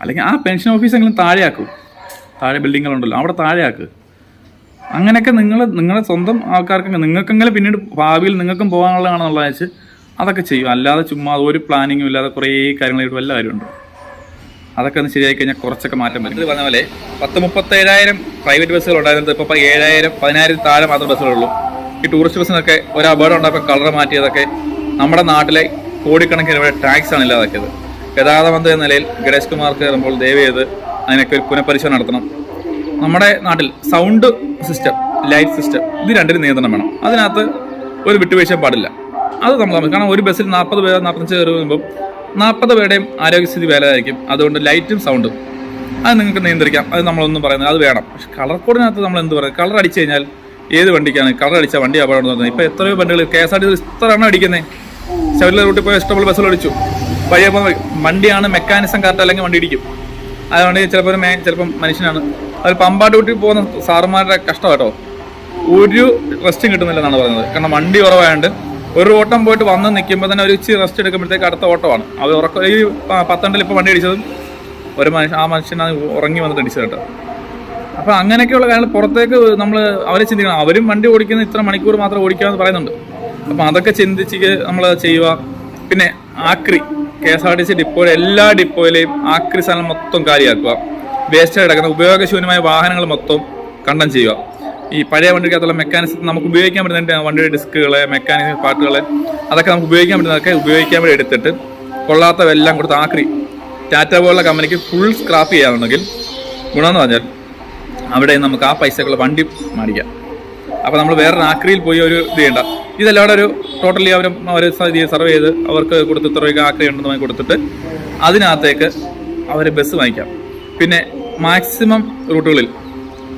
അല്ലെങ്കിൽ ആ പെൻഷൻ ഓഫീസെങ്കിലും താഴെയാക്കും. താഴെ ബിൽഡിങ്ങുകളുണ്ടല്ലോ അവിടെ താഴെയാക്ക്. അങ്ങനെയൊക്കെ നിങ്ങൾ നിങ്ങളുടെ സ്വന്തം ആൾക്കാർക്ക് നിങ്ങൾക്കെങ്കിലും പിന്നീട് ഭാവിയിൽ നിങ്ങൾക്കും പോകാനുള്ളതാണെന്നുള്ള വെച്ച് അതൊക്കെ ചെയ്യും. അല്ലാതെ ചുമ്മാ ഒരു പ്ലാനിങ്ങും ഇല്ലാതെ കുറേ കാര്യങ്ങളായിട്ട് വല്ല കാര്യമുണ്ട്? അതൊക്കെ ഒന്ന് ശരിയായി കഴിഞ്ഞാൽ കുറച്ചൊക്കെ മാറ്റം വരും. ഇത് പറഞ്ഞ പോലെ പത്ത് മുപ്പത്തേഴായിരം പ്രൈവറ്റ് ബസ്സുകൾ ഉണ്ടായിരുന്നത് ഇപ്പോൾ ഏഴായിരം പതിനായിരം താഴെ മാത്രം ബസ്സുകളുള്ളൂ ഈ ടൂറിസ്റ്റ് ബസ്സിനൊക്കെ ഒരു അപകടം ഉണ്ടായപ്പോൾ കളർ മാറ്റിയതൊക്കെ നമ്മുടെ നാട്ടിലെ കോടിക്കണക്കിന് ഇവിടെ ടാക്സ് ആണ് ഇല്ലാതാക്കിയത്. ഗതാഗത മന്ത്രി എന്ന നിലയിൽ ഗണേഷ് കുമാർക്ക് കയറുമ്പോൾ ദയവ് ചെയ്ത് അതിനൊക്കെ ഒരു പുനഃപരിശോധന നടത്തണം. നമ്മുടെ നാട്ടിൽ സൗണ്ട് സിസ്റ്റം ലൈറ്റ് സിസ്റ്റം ഇത് രണ്ടിനും നിയന്ത്രണം വേണം. അതിനകത്ത് ഒരു വിട്ടുവീഴ്ച പാടില്ല. അത് നമ്മൾ കാരണം ഒരു ബസ്സിൽ നാൽപ്പത് പേർ നാൽപ്പത്തഞ്ച് പേർ വരുമ്പോൾ നാൽപ്പത് പേരുടെയും ആരോഗ്യസ്ഥിതി വേലതായിരിക്കും. അതുകൊണ്ട് ലൈറ്റും സൗണ്ടും അത് നിങ്ങൾക്ക് നിയന്ത്രിക്കാം. അത് നമ്മളൊന്നും പറയുന്നത് അത് വേണം. പക്ഷെ കളർ കോഡിനകത്ത് നമ്മൾ എന്ത് പറയും? കളർ അടിച്ചു കഴിഞ്ഞാൽ ഏത് വണ്ടിക്കാണ്? കളർ അടിച്ച വണ്ടി അപകടം നടന്നത് ഇപ്പോൾ എത്രയോ വണ്ടികൾ K S R T C ഇത്ര എണ്ണം അടിക്കുന്നത് ശബരിമല റൂട്ടിൽ പോയ ഇഷ്ടംപോലെ ബസ്സുകൾ അടിച്ചു വഴി വണ്ടിയാണ് മെക്കാനിസം കറക്റ്റ് അല്ലെങ്കിൽ വണ്ടി ഇടിക്കും. അതുകൊണ്ട് ചിലപ്പോൾ ചിലപ്പം മനുഷ്യനാണ്. അതിൽ പമ്പാട്ട് കൂട്ടി പോകുന്ന സാറുമാരുടെ കഷ്ടം കേട്ടോ. ഒരു റെസ്റ്റും കിട്ടുന്നില്ലെന്നാണ് പറയുന്നത്. കാരണം വണ്ടി കുറവായതുകൊണ്ട് ഒരു ഓട്ടം പോയിട്ട് വന്ന് നിൽക്കുമ്പോൾ തന്നെ ഒരു ഇച്ചിരി റെസ്റ്റ് എടുക്കുമ്പോഴത്തേക്ക് അടുത്ത ഓട്ടമാണ്. അത് ഉറക്കം ഈ പത്തണ്ടിൽ ഇപ്പോൾ വണ്ടി അടിച്ചതും ഒരു മനുഷ്യൻ ആ മനുഷ്യനാണ് ഉറങ്ങി വന്നിട്ട് അടിച്ചത് കേട്ടോ. അപ്പോൾ അങ്ങനെയൊക്കെയുള്ള കാര്യങ്ങൾ പുറത്തേക്ക് നമ്മൾ അവരെ ചിന്തിക്കണം. അവരും വണ്ടി ഓടിക്കുന്ന ഇത്ര മണിക്കൂർ മാത്രം ഓടിക്കാമെന്ന് പറയുന്നുണ്ട്. അപ്പോൾ അതൊക്കെ ചിന്തിച്ച് നമ്മൾ ചെയ്യുക. പിന്നെ ആക്രി K S R T C ഡിപ്പോയിലെ എല്ലാ ഡിപ്പോയിലെയും ആക്രി സ്ഥലം മൊത്തം കാര്യമാക്കുക വേസ്റ്റ് കിടക്കുന്ന ഉപയോഗശൂന്യമായ വാഹനങ്ങൾ മൊത്തം കണ്ടം ചെയ്യുക. ഈ പഴയ വണ്ടിക്കകത്തുള്ള മെക്കാനിസം നമുക്ക് ഉപയോഗിക്കാൻ പറ്റുന്ന വണ്ടിയുടെ ഡിസ്കുകളെ മെക്കാനിക് പാർട്ടുകളെ അതൊക്കെ നമുക്ക് ഉപയോഗിക്കാൻ പറ്റുന്നതൊക്കെ ഉപയോഗിക്കാൻ വേണ്ടി എടുത്തിട്ട് കൊള്ളാത്തവെല്ലാം കൊടുത്ത് ആക്രി ടാറ്റ പോലുള്ള കമ്പനിക്ക് ഫുൾ സ്ക്രാപ്പ് ചെയ്യാറുണ്ടെങ്കിൽ ഗുണമെന്ന് പറഞ്ഞാൽ അവിടെ നമുക്ക് ആ പൈസക്കുള്ള വണ്ടി മേടിക്കാം. അപ്പോൾ നമ്മൾ വേറൊരു ആക്രിയിൽ പോയി ഒരു ഇത് ചെയ്യണ്ട. ഇതെല്ലാം ഒരു ടോട്ടലി അവർ അവർ സർവ് ചെയ്ത് അവർക്ക് കൊടുത്ത് ഇത്ര രൂപയ്ക്ക് ആക്രി ഉണ്ടെന്ന് കൊടുത്തിട്ട് അതിനകത്തേക്ക് അവർ ബസ് വാങ്ങിക്കാം. പിന്നെ മാക്സിമം റൂട്ടുകളിൽ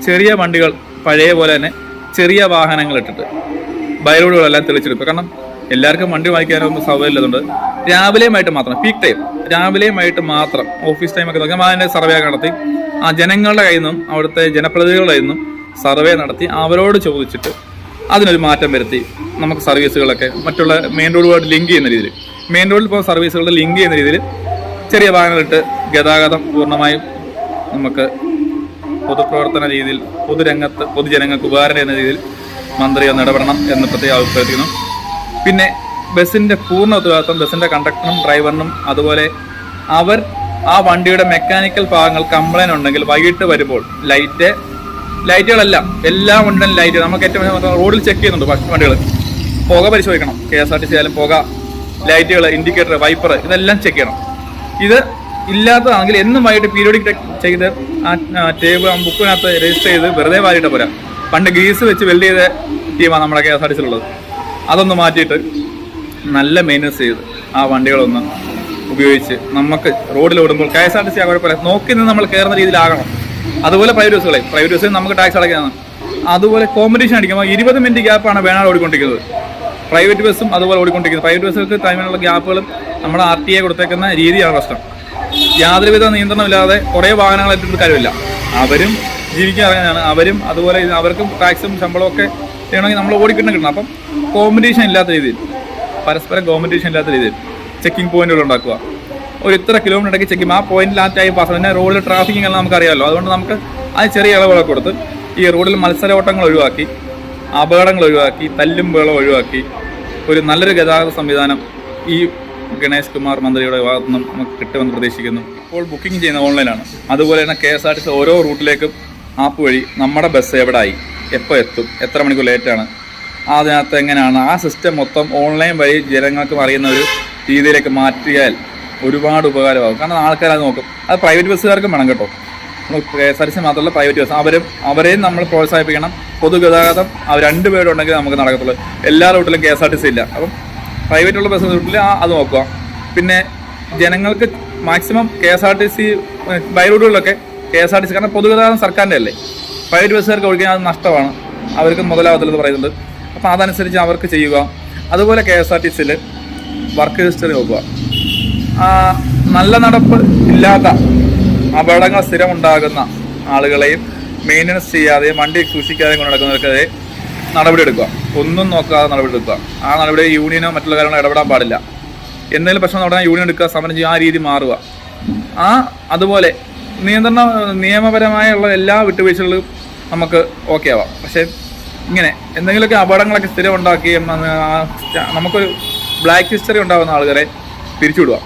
ചെറിയ വണ്ടികൾ പഴയ പോലെ തന്നെ ചെറിയ വാഹനങ്ങൾ ഇട്ടിട്ട്. ബൈ ബൈറോഡുകളെല്ലാം തെളിച്ചെടുക്കുക. കാരണം എല്ലാവർക്കും വണ്ടി വാങ്ങിക്കാനൊന്നും സൗകര്യമില്ലതുകൊണ്ട് രാവിലെയുമായിട്ട് മാത്രം പീക്ക് ടൈം രാവിലെയുമായിട്ട് മാത്രം ഓഫീസ് ടൈമൊക്കെ നോക്കി അതിന്റെ സർവേ നടത്തി. ആ ജനങ്ങളുടെ കയ്യിൽ നിന്നും അവിടുത്തെ ജനപ്രതിനിധികളുടെ കയ്യിൽ നിന്നും സർവേ നടത്തി. അവരോട് ചോദിച്ചിട്ട് അതിനൊരു മാറ്റം വരുത്തി. നമുക്ക് സർവീസുകളൊക്കെ മറ്റുള്ള മെയിൻ റോഡുമായിട്ട് ലിങ്ക് ചെയ്യുന്ന രീതിയിൽ. മെയിൻ റോഡിൽ പോകുന്ന സർവീസുകളുടെ ലിങ്ക് ചെയ്യുന്ന രീതിയിൽ ചെറിയ വാഹനങ്ങളിട്ട് ഗതാഗതം പൂർണമായും നമുക്ക് പൊതുപ്രവർത്തന രീതിയിൽ പൊതുരംഗത്ത് പൊതുജനങ്ങൾക്ക് ഉപകാരം എന്ന രീതിയിൽ മന്ത്രി ഒന്ന് ഇടപെടണം എന്ന് പ്രത്യേകം അഭിപ്രായത്തിക്കുന്നു പിന്നെ ബസ്സിന്റെ പൂർണ ഉത്തരവാദിത്വം ബസ്സിന്റെ കണ്ടക്ടറും ഡ്രൈവറിനും അതുപോലെ അവർ ആ വണ്ടിയുടെ മെക്കാനിക്കൽ ഭാഗങ്ങൾ കംപ്ലൈന്റ് ഉണ്ടെങ്കിൽ വൈകിട്ട് വരുമ്പോൾ ലൈറ്റ് ലൈറ്റുകളെല്ലാം എല്ലാ വണ്ടിയും ലൈറ്റ് നമുക്ക് ഏറ്റവും റോഡിൽ ചെക്ക് ചെയ്യുന്നുണ്ട് വണ്ടികൾ. പുക പരിശോധിക്കണം K S R T C ആയാലും പുക ലൈറ്റുകൾ ഇൻഡിക്കേറ്റർ വൈപ്പർ ഇതെല്ലാം ചെക്ക് ചെയ്യണം. ഇത് ഇല്ലാത്തതാണെങ്കിൽ എന്നും വൈകിട്ട് പീരിയോഡിക് ചെയ്ത് ആ ടേബിൾ ബുക്കിനകത്ത് രജിസ്റ്റർ ചെയ്ത് വെറുതെ വാരിയിട്ട് പോരാ. പണ്ട് ഗ്രീസ് വെച്ച് വെൽഡ് ചെയ്ത ടീമാണ് നമ്മുടെ കെ എസ് ആർ ടി സിയിലുള്ളത് അതൊന്ന് മാറ്റിയിട്ട് നല്ല മെയിന്റനൻസ് ചെയ്ത് ആ വണ്ടികളൊന്ന് ഉപയോഗിച്ച് നമുക്ക് റോഡിൽ ഓടുമ്പോൾ K S R T C കുഴപ്പമില്ല നോക്കി നിന്ന് നമ്മൾ കയറുന്ന രീതിയിലാകണം. അതുപോലെ പ്രൈവറ്റ് ബസ്സുകളെ പ്രൈവറ്റ് ബസ്സിൽ നമുക്ക് ടാക്സ് അടയ്ക്കാനാണ്. അതുപോലെ കോമ്പറ്റീഷൻ അടിക്കുമ്പോൾ ഇരുപത് മിനിറ്റ് ഗ്യാപ്പാണ് വേണാട് ഓടിക്കൊണ്ടിരിക്കുന്നത്. പ്രൈവറ്റ് ബസ്സും അതുപോലെ ഓടിക്കൊണ്ടിരിക്കുന്നത് പ്രൈവറ്റ് ബസ്സുകൾക്ക് ടൈമിനുള്ള ഗ്യാപ്പുകളും നമ്മുടെ ആർ ടി ഐ കൊടുത്തേക്കുന്ന രീതിയാണ് പ്രശ്നം. യാതൊരുവിധ നിയന്ത്രണമില്ലാതെ കുറേ വാഹനങ്ങൾ എത്തിയിട്ട് കാര്യമില്ല. അവരും ജീവിക്കാൻ ഇറങ്ങുന്നതാണ്. അവരും അതുപോലെ അവർക്കും ടാക്സും ശമ്പളവും ഒക്കെ ചെയ്യണമെങ്കിൽ നമ്മൾ ഓടിക്കിട്ടുന്ന കിട്ടണം. അപ്പം കോമ്പറ്റീഷൻ ഇല്ലാത്ത രീതിയിൽ പരസ്പരം കോമ്പറ്റീഷൻ ഇല്ലാത്ത രീതിയിൽ ചെക്കിംഗ് പോയിന്റുകൾ ഉണ്ടാക്കുക. ഒരു ഇത്ര കിലോമീറ്റർ ഇടയ്ക്ക് ചെക്കിംഗ് ആ പോയിന്റിൽ ആ ടൈം പാസ് പിന്നെ റോഡിൽ ട്രാഫിക്കിംഗ് എല്ലാം നമുക്കറിയാമല്ലോ അതുകൊണ്ട് നമുക്ക് അത് ചെറിയ ഇളവുകളൊക്കെ കൊടുത്ത് ഈ റോഡിൽ മത്സരോട്ടങ്ങൾ ഒഴിവാക്കി അപകടങ്ങൾ ഒഴിവാക്കി തല്ലും വേളം ഒഴിവാക്കി ഒരു നല്ലൊരു ഗതാഗത സംവിധാനം ഈ ഗണേഷ് കുമാർ മന്ത്രിയുടെ ഭാഗത്തു നിന്നും നമുക്ക് കിട്ടുമെന്ന് പ്രതീക്ഷിക്കുന്നു. ഇപ്പോൾ ബുക്കിംഗ് ചെയ്യുന്ന ഓൺലൈനാണ് അതുപോലെ തന്നെ K S R T C ഓരോ റൂട്ടിലേക്കും ആപ്പ് വഴി നമ്മുടെ ബസ് എവിടെ ആയി എപ്പോൾ എത്തും? എത്ര മണിക്കൂർ ലേറ്റാണ്? അതിനകത്ത് എങ്ങനെയാണ്? ആ സിസ്റ്റം മൊത്തം ഓൺലൈൻ വഴി ജനങ്ങൾക്ക് അറിയുന്ന ഒരു രീതിയിലേക്ക് മാറ്റിയാൽ ഒരുപാട് ഉപകാരമാകും. കാരണം ആൾക്കാർ അത് നോക്കും. അത് പ്രൈവറ്റ് ബസ്സുകാർക്കും വേണം കേട്ടോ. കെ എസ് ആർ സി മാത്രമല്ല പ്രൈവറ്റ് ബസ് അവരും അവരെയും നമ്മൾ പ്രോത്സാഹിപ്പിക്കണം. പൊതുഗതാഗതം അവർ രണ്ടുപേരും ഉണ്ടെങ്കിൽ നമുക്ക് നടക്കത്തുള്ളൂ. എല്ലാ റൂട്ടിലും K S R T C ഇല്ല. അപ്പം പ്രൈവറ്റുള്ള ബസ് റൂട്ടിൽ ആ അത് നോക്കുക. പിന്നെ ജനങ്ങൾക്ക് maximum K S R T C by റൂട്ടുകളിലൊക്കെ K S R T C കാരണം പൊതുഗതാഗതം സർക്കാരിന്റെ അല്ലേ പ്രൈവറ്റ് ബസ്സുകാർക്ക് ഒഴിക്കാൻ അത് നഷ്ടമാണ്. അവർക്ക് മുതലാവത്തില്ലെന്ന് പറയുന്നുണ്ട് അപ്പോൾ അതനുസരിച്ച് അവർക്ക് ചെയ്യുക. അതുപോലെ കെ എസ് ആർ ടി സിയിൽ വർക്ക് ഹിസ്റ്ററി നോക്കുക. നല്ല നടപ്പ് ഇല്ലാത്ത അപകടങ്ങൾ സ്ഥിരമുണ്ടാകുന്ന ആളുകളെയും മെയിന്റനൻസ് ചെയ്യാതെയും വണ്ടി സൂക്ഷിക്കാതെയും കൊണ്ട് നടക്കുന്നവർക്കെതിരെ നടപടിയെടുക്കുക ഒന്നും നോക്കാതെ നടപടിയെടുക്കുക ആ നടപടി യൂണിയനോ മറ്റുള്ള കാര്യങ്ങളോ ഇടപെടാൻ പാടില്ല. എന്തെങ്കിലും പ്രശ്നം നടന്നാൽ യൂണിയൻ എടുക്കുക സമരം ചെയ്യുക ആ രീതി മാറുക. ആ അതുപോലെ നിയന്ത്രണ നിയമപരമായുള്ള എല്ലാ വിട്ടുവീഴ്ചകളും നമുക്ക് ഓക്കെ ആവാം. പക്ഷേ ഇങ്ങനെ എന്തെങ്കിലുമൊക്കെ അപകടങ്ങളൊക്കെ സ്ഥിരം സ്റ്റ- നമുക്കൊരു ബ്ലാക്ക് ഹിസ്റ്ററി ഉണ്ടാകുന്ന ആളുകളെ പിരിച്ചുവിടുക.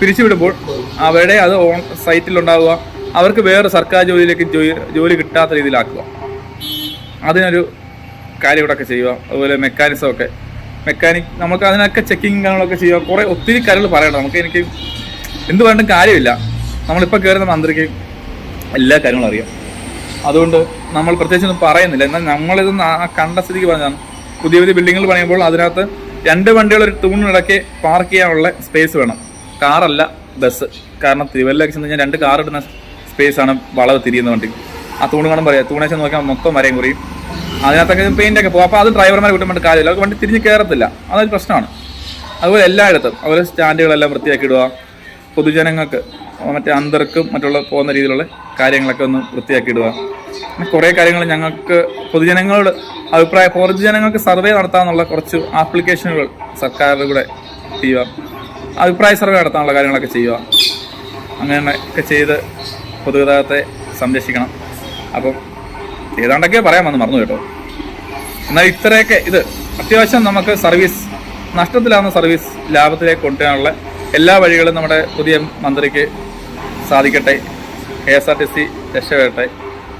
പിരിച്ചുവിടുമ്പോൾ അവരുടെ അത് ഓൺ സൈറ്റിൽ ഉണ്ടാവുക അവർക്ക് വേറെ സർക്കാർ ജോലിയിലേക്ക് ജോലി കിട്ടാത്ത രീതിയിലാക്കുക. അതിനൊരു കാര്യം ഇവിടെ ഒക്കെ ചെയ്യുക. അതുപോലെ മെക്കാനിസം ഒക്കെ. മെക്കാനിക് നമുക്ക് അതിനൊക്കെ ചെക്കിങ് കാര്യങ്ങളൊക്കെ ചെയ്യുക. കുറേ ഒത്തിരി കാര്യങ്ങൾ പറയണം. നമുക്ക് എനിക്ക് എന്ത് കാര്യമില്ല. നമ്മളിപ്പോൾ കയറുന്ന മന്ത്രിക്ക് എല്ലാ കാര്യങ്ങളും അറിയാം. അതുകൊണ്ട് നമ്മൾ പ്രത്യേകിച്ചൊന്നും പറയുന്നില്ല. എന്നാൽ നമ്മളിത് കണ്ട സ്ഥിതിക്ക് പറഞ്ഞതാണ്. പുതിയ പുതിയ ബിൽഡിങ്ങുകൾ പണിയുമ്പോൾ അതിനകത്ത് രണ്ട് വണ്ടികൾ ഒരു തൂണിടയ്ക്ക് പാർക്ക് ചെയ്യാനുള്ള സ്പേസ് വേണം. കാറല്ല ബസ്. കാരണം തിരുവല്ലയൊക്കെ ചെന്ന് കഴിഞ്ഞാൽ രണ്ട് കാർ ഇടുന്ന സ്പേസ് ആണ് വളവ് തിരിയുന്ന വണ്ടി. ആ തൂണ് കാണും പറയാം. തൂണേച്ച് നോക്കിയാൽ മൊത്തം വരെയും കുറയും. അതിനകത്തൊക്കെ പെയിന്റൊക്കെ പോകും. അപ്പോൾ അത് ഡ്രൈവർമാരെ വിട്ടുമ്പോൾ കാര്യമില്ല. അവർക്ക് വണ്ടി തിരിഞ്ഞ് കയറത്തില്ല അതൊരു പ്രശ്നമാണ്. അതുപോലെ എല്ലായിടത്തും. അതുപോലെ സ്റ്റാൻഡുകളെല്ലാം വൃത്തിയാക്കി ഇടുക. പൊതുജനങ്ങൾക്ക് മറ്റേ അന്തർക്കും മറ്റുള്ള പോകുന്ന രീതിയിലുള്ള കാര്യങ്ങളൊക്കെ ഒന്ന് വൃത്തിയാക്കി ഇടുക പിന്നെ കുറേ കാര്യങ്ങൾ ഞങ്ങൾക്ക് പൊതുജനങ്ങളോട് അഭിപ്രായ പൊതുജനങ്ങൾക്ക് സർവേ നടത്താനുള്ള കുറച്ച് ആപ്ലിക്കേഷനുകൾ സർക്കാരിന്റെ കൂടെ ചെയ്യുക. അഭിപ്രായ സർവേ നടത്താനുള്ള കാര്യങ്ങളൊക്കെ ചെയ്യുക. അങ്ങനെ ഒക്കെ ചെയ്ത് പൊതുഗതാഗതത്തെ സംരക്ഷിക്കണം. അപ്പം ഏതാണ്ടൊക്കെ പറയാൻ വന്ന് മറന്നു കേട്ടോ. എന്നാൽ ഇത്രയൊക്കെ ഇത്. അത്യാവശ്യം നമുക്ക് സർവീസ് നഷ്ടത്തിലാവുന്ന സർവീസ് ലാഭത്തിലേക്ക് കൊണ്ടുവരാനുള്ള എല്ലാ വഴികളും നമ്മുടെ പുതിയ മന്ത്രിക്ക് സാധിക്കട്ടെ. K S R T C രക്ഷപ്പെടട്ടെ